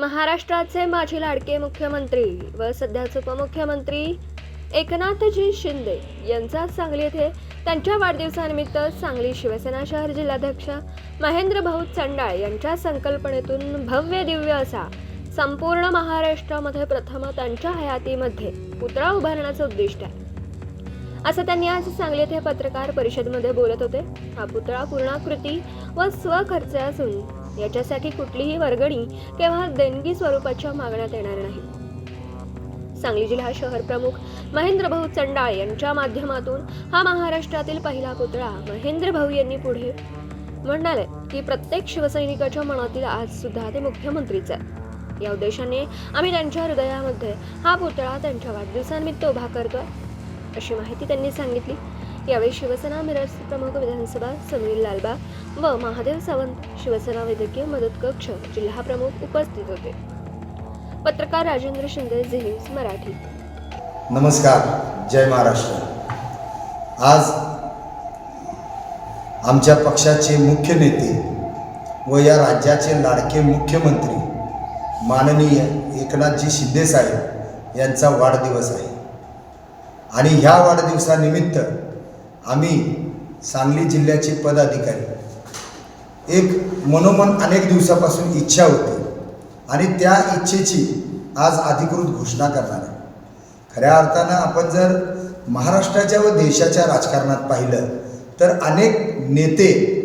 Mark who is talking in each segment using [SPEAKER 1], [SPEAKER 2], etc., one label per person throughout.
[SPEAKER 1] महाराष्ट्राचे माजी लाडके मुख्यमंत्री व सध्याचे उपमुख्यमंत्री एकनाथजी शिंदे यांचा सांगली येथे त्यांच्या वाढदिवसानिमित्त सांगली शिवसेना शहर जिल्हाध्यक्ष महेंद्र भाऊ चंडाळ यांच्या संकल्पनेतून भव्य दिव्य असा संपूर्ण महाराष्ट्रामध्ये प्रथम त्यांच्या हयातीमध्ये पुतळा उभारण्याचं उद्दिष्ट आहे. असं त्यांनी आज सांगलीत हे पत्रकार परिषदमध्ये बोलत होते. हा पुतळा पूर्णाकृती व स्वखर्च असून याच्यासाठी कुठलीही वर्गणी किंवा देणगी स्वरूपाच्या मागण्यात येणार नाही. सांगली जिल्हा शहर प्रमुख महेंद्र भाऊ चंडाळ यांच्या माध्यमातून हा महाराष्ट्रातील पहिला पुतळा महेंद्र भाऊ यांनी पुढे म्हणाले की प्रत्येक शिवसैनिकाच्या मनातील आज सुद्धा ते मुख्यमंत्रीच आहे या उद्देशाने आम्ही त्यांच्या हृदयामध्ये हा पुतळा त्यांच्या वाढदिवसानिमित्त उभा करतोय. अशी माहिती त्यांनी सांगितली. यावेळी शिवसेना मिरज प्रमुख विधानसभा समीर लालबा व महादेव सावंत शिवसेना वैद्यकीय मदत कक्ष जिल्हा प्रमुख उपस्थित होते. पत्रकार राजेंद्र शिंदे झी न्यूज मराठी.
[SPEAKER 2] नमस्कार जय महाराष्ट्र. आज आमच्या पक्षाचे मुख्य नेते व या राज्याचे लाडके मुख्यमंत्री माननीय एकनाथजी शिंदेसाहेब यांचा वाढदिवस आहे. आणि ह्या वाढदिवसानिमित्त आम्ही सांगली जिल्ह्याचे पदाधिकारी एक मनोमन अनेक दिवसापासून इच्छा होती आणि त्या इच्छेची आज अधिकृत घोषणा करणार आहे. खऱ्या अर्थानं आपण जर महाराष्ट्राच्या व देशाच्या राजकारणात पाहिलं तर अनेक नेते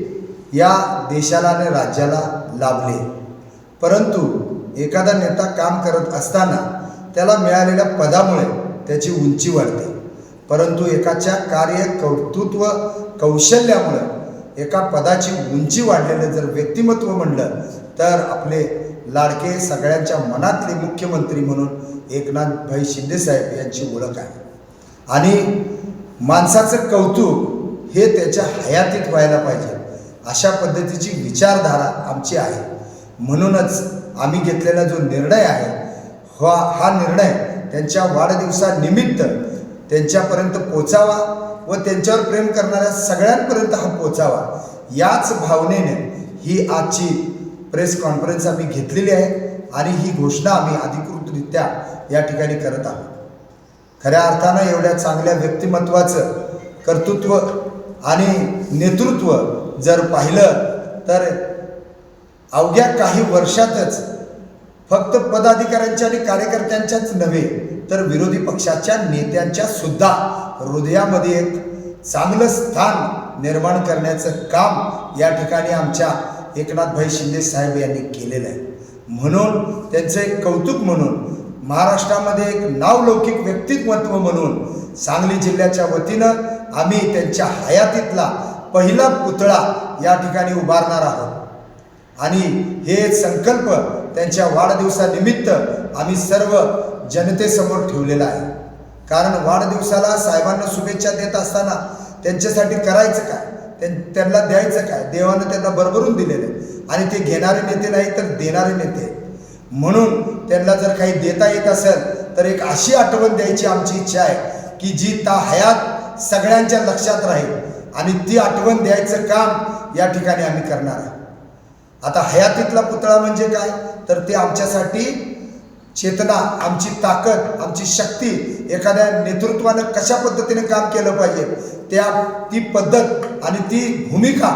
[SPEAKER 2] या देशाला आणि राज्याला लाभले. परंतु एखादा नेता काम करत असताना त्याला मिळालेल्या पदामुळे त्याची उंची वाढते. परंतु एकाच्या कार्य कर्तृत्व कौशल्यामुळं एका पदाची उंची वाढलेलं जर व्यक्तिमत्व म्हणलं तर आपले लाडके सगळ्यांच्या मनातले मुख्यमंत्री म्हणून एकनाथभाई शिंदेसाहेब यांची ओळख आहे. आणि माणसाचं कौतुक हे त्याच्या हयातीत व्हायला पाहिजे अशा पद्धतीची विचारधारा आमची आहे. म्हणूनच आम्ही घेतलेला जो निर्णय आहे हा हा निर्णय त्यांच्या वाढदिवसानिमित्त त्यांच्यापर्यंत पोचावा व त्यांच्यावर प्रेम करणाऱ्या सगळ्यांपर्यंत हा पोचावा. याच भावनेने ही आजची प्रेस कॉन्फरन्स आम्ही घेतलेली आहे आणि ही घोषणा आम्ही अधिकृतरित्या या ठिकाणी करत आहोत. खऱ्या अर्थानं एवढ्या चांगल्या व्यक्तिमत्वाचं कर्तृत्व आणि नेतृत्व जर पाहिलं तर अवघ्या काही वर्षातच फक्त पदाधिकाऱ्यांच्या आणि कार्यकर्त्यांच्याच नव्हे तर विरोधी पक्षाच्या नेत्यांच्या सुद्धा हृदयामध्ये एक चांगलं स्थान निर्माण करण्याचं काम या ठिकाणी आमच्या एकनाथभाई शिंदे साहेब यांनी केलेलं आहे. म्हणून त्यांचं एक कौतुक म्हणून महाराष्ट्रामध्ये एक नावलौकिक व्यक्तिमत्व म्हणून सांगली जिल्ह्याच्या वतीनं आम्ही त्यांच्या हयातीतला पहिला पुतळा या ठिकाणी उभारणार आहोत. आणि हे संकल्प त्यांच्या वाढदिवसानिमित्त आम्ही सर्व जनतेसमोर ठेवलेला आहे. कारण वाढदिवसाला साहेबांना शुभेच्छा देत असताना त्यांच्यासाठी करायचं काय? त्यां- त्यांना द्यायचं काय? देवानं त्यांना भरभरून दिलेलं आहे. आणि ते घेणारे नेते नाही तर देणारे नेते म्हणून त्यांना जर काही देता येत असेल तर एक अशी आठवण द्यायची आमची इच्छा आहे की जी ता हयात सगळ्यांच्या लक्षात राहील. आणि ती आठवण द्यायचं काम या ठिकाणी आम्ही करणार आहोत. आता हयातीतला पुतळा म्हणजे काय? तर ते आमच्यासाठी चेतना आमची ताकद आमची शक्ती एखाद्या नेतृत्वानं कशा पद्धतीने काम केलं पाहिजे? त्या ती पद्धत आणि ती भूमिका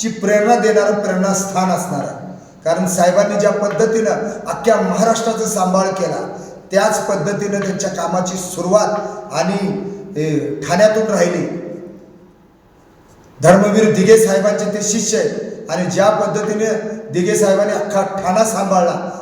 [SPEAKER 2] ची प्रेरणा देणारं प्रेरणास्थान असणार आहे. कारण साहेबांनी ज्या पद्धतीनं अख्ख्या महाराष्ट्राचा सांभाळ केला त्याच पद्धतीनं त्यांच्या कामाची सुरुवात आणि ठाण्यातून राहिली. धर्मवीर दिघे साहेबांचे ते शिष्य आहेत. आणि ज्या पद्धतीने दिघे साहेबांनी अख्खा ठाणा सांभाळला